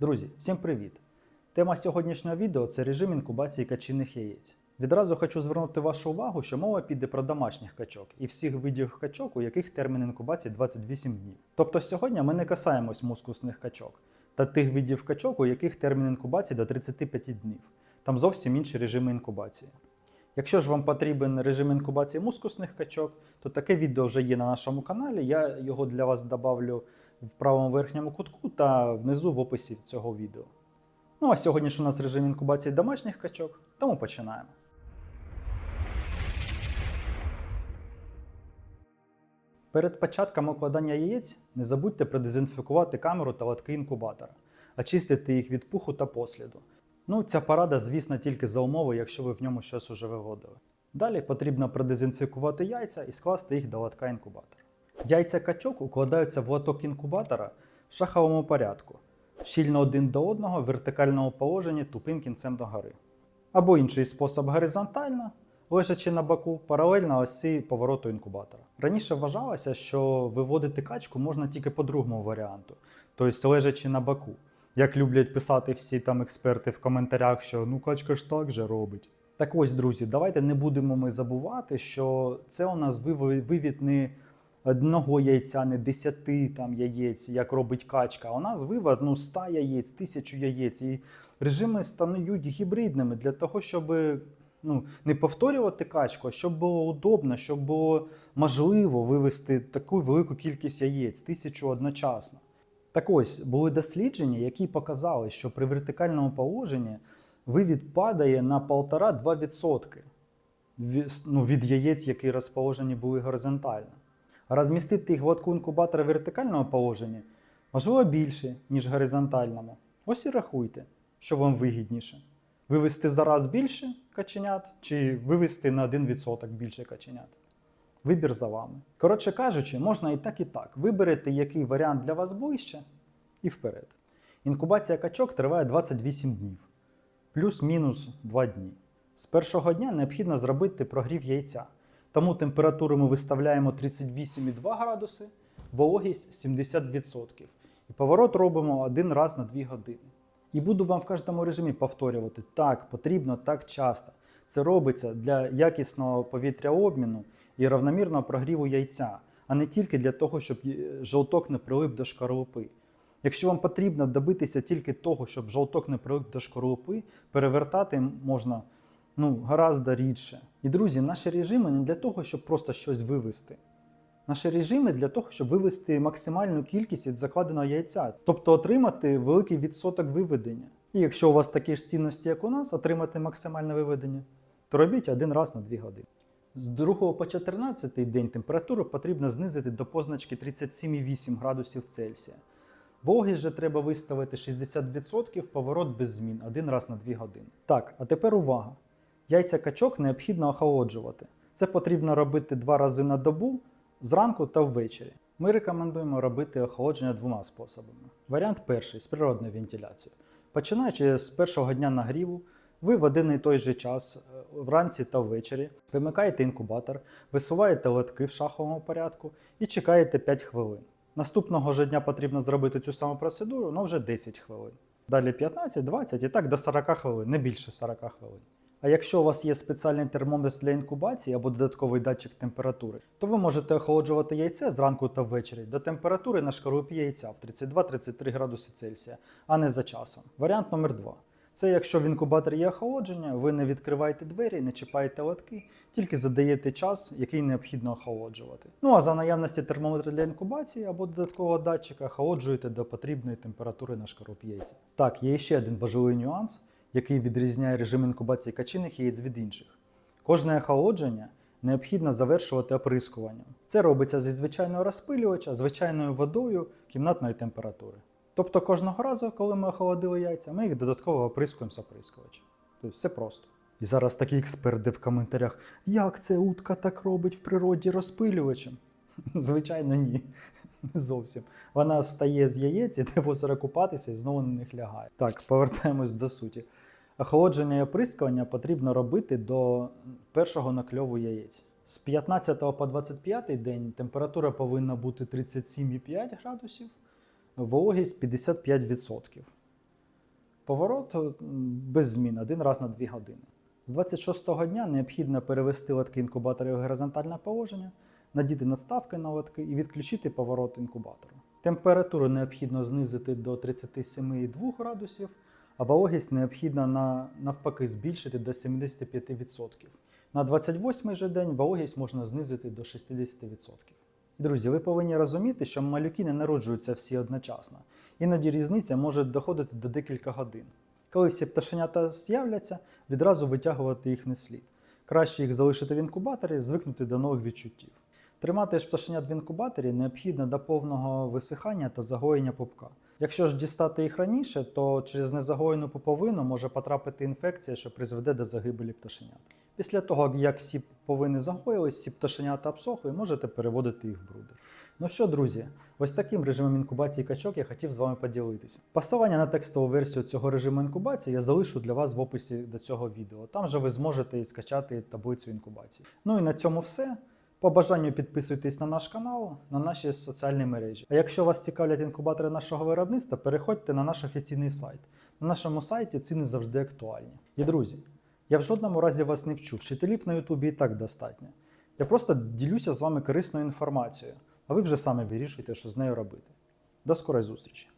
Друзі, всім привіт! Тема сьогоднішнього відео це режим інкубації качиних яєць. Відразу хочу звернути вашу увагу, що мова піде про домашніх качок і всіх видів качок, у яких термін інкубації 28 днів. Тобто сьогодні ми не касаємось мускусних качок та тих видів качок, у яких термін інкубації до 35 днів. Там зовсім інші режими інкубації. Якщо ж вам потрібен режим інкубації мускусних качок, то таке відео вже є на нашому каналі. Я його для вас добавлю в правому верхньому кутку та внизу в описі цього відео. Ну а сьогодні ж у нас режим інкубації домашніх качок, тому починаємо. Перед початком укладання яєць не забудьте продезінфікувати камеру та лотки інкубатора, очистити їх від пуху та посліду. Ну, ця порада, звісно, тільки за умови, якщо ви в ньому щось уже виводили. Далі потрібно продезінфікувати яйця і скласти їх до лотка інкубатора. Яйця качок укладаються в лоток інкубатора в шаховому порядку, щільно один до одного в вертикальному положенні тупим кінцем догори. Або інший спосіб горизонтально, лежачи на боку, паралельно осі повороту інкубатора. Раніше вважалося, що виводити качку можна тільки по другому варіанту, тобто лежачи на боку. Як люблять писати всі там експерти в коментарях, що ну качка ж так же робить. Так ось, друзі, давайте не будемо ми забувати, що це у нас вив- вивід не одного яйця, не десяти там яєць, як робить качка. У нас вивод ну, 100 яєць, тисячу яєць. І режими стають гібридними для того, щоб ну, не повторювати качку, а щоб було удобно, щоб було можливо вивести таку велику кількість яєць, тисячу одночасно. Так ось були дослідження, які показали, що при вертикальному положенні вивід падає на 1,5-2% від, ну, від яєць, які розположені були горизонтально. Розмістити їх в лотку інкубатора вертикального положення можливо більше, ніж горизонтальному. Ось і рахуйте, що вам вигідніше. Вивести зараз більше каченят чи вивести на 1% більше каченят. Вибір за вами. Коротше кажучи, можна і так, і так. Виберете, який варіант для вас ближче, і вперед. Інкубація качок триває 28 днів, плюс-мінус 2 дні. З першого дня необхідно зробити прогрів яйця. Тому температуру ми виставляємо 38,2 градуси, вологість 70%. І поворот робимо один раз на 2 години. І буду вам в кожному режимі повторювати: так, потрібно так часто. Це робиться для якісного повітряобміну і равномірного прогріву яйця, а не тільки для того, щоб жовток не прилип до шкарлупи. Якщо вам потрібно добитися тільки того, щоб жовток не прилип до шкарлупи, перевертати можна ну, гораздо рідше. І друзі, наші режими не для того, щоб просто щось вивести. Наші режими для того, щоб вивести максимальну кількість від закладеного яйця, тобто отримати великий відсоток виведення. І якщо у вас такі ж цінності, як у нас, отримати максимальне виведення, то робіть один раз на 2 години. З 2 по 14 день температуру потрібно знизити до позначки 37,8 градусів Цельсія. Вологість же треба виставити 60%, поворот без змін один раз на 2 години. Так, а тепер увага! Яйця качок необхідно охолоджувати. Це потрібно робити два рази на добу, зранку та ввечері. Ми рекомендуємо робити охолодження двома способами. Варіант перший з природною вентиляцією. Починаючи з першого дня нагріву, ви в один і той же час е, вранці та ввечері вимикаєте інкубатор, висуваєте лотки в шаховому порядку і чекаєте 5 хвилин. Наступного ж дня потрібно зробити цю саму процедуру, але вже 10 хвилин. Далі 15, 20 і так до 40 хвилин, не більше 40 хвилин. А якщо у вас є спеціальний термометр для інкубації або додатковий датчик температури, то ви можете охолоджувати яйце зранку та ввечері до температури на шкарлупі яйця в 32-33 градуси Цельсія, а не за часом. Варіант номер 2 це якщо в інкубаторі є охолодження, ви не відкриваєте двері, не чіпаєте лотки, тільки задаєте час, який необхідно охолоджувати. Ну а за наявності термометра для інкубації або додаткового датчика охолоджуєте до потрібної температури на шкарлупі яйця. Так, є ще один важливий нюанс, який відрізняє режим інкубації качиних яєць від інших. Кожне охолодження необхідно завершувати оприскуванням. Це робиться зі звичайного розпилювача, звичайною водою кімнатної температури. Тобто кожного разу, коли ми охолодили яйця, ми їх додатково оприскуємо з оприскувачем. Тобто все просто. І зараз такі експерти в коментарях, як це утка так робить в природі розпилювачем? Звичайно, ні. Не зовсім. Вона встає з яєць, іде в озеро купатися і знову на них лягає. Так, повертаємось до суті. Охолодження і оприскування потрібно робити до першого накльову яєць. З 15 по 25 день температура повинна бути 37,5 градусів, вологість 55%. Поворот без змін один раз на 2 години. З 26-го дня необхідно перевести лотки інкубатора в горизонтальне положення, надіти надставки на лотки і відключити поворот інкубатору. Температуру необхідно знизити до 37,2 градусів, а вологість необхідно на, навпаки збільшити до 75%. На 28-й же день вологість можна знизити до 60%. Друзі, ви повинні розуміти, що малюки не народжуються всі одночасно. Іноді різниця може доходити до декілька годин. Коли всі пташенята з'являться, відразу витягувати їх не слід. Краще їх залишити в інкубаторі, звикнути до нових відчуттів. Тримати пташенят в інкубаторі необхідно до повного висихання та загоєння пупка. Якщо ж дістати їх раніше, то через незагоєну пуповину може потрапити інфекція, що призведе до загибелі пташенят. Після того, як всі пуповини загоїлись, всі пташенята обсохли, можете переводити їх в брудер. Ну що, друзі, ось таким режимом інкубації качок я хотів з вами поділитися. Посилання на текстову версію цього режиму інкубації я залишу для вас в описі до цього відео. Там же ви зможете і скачати таблицю інкубації. Ну і на цьому все. По бажанню підписуйтесь на наш канал, на наші соціальні мережі. А якщо вас цікавлять інкубатори нашого виробництва, переходьте на наш офіційний сайт. На нашому сайті ціни завжди актуальні. І друзі, я в жодному разі вас не вчу. Вчителів на Ютубі і так достатньо. Я просто ділюся з вами корисною інформацією, а ви вже самі вирішуєте, що з нею робити. До скорої зустрічі!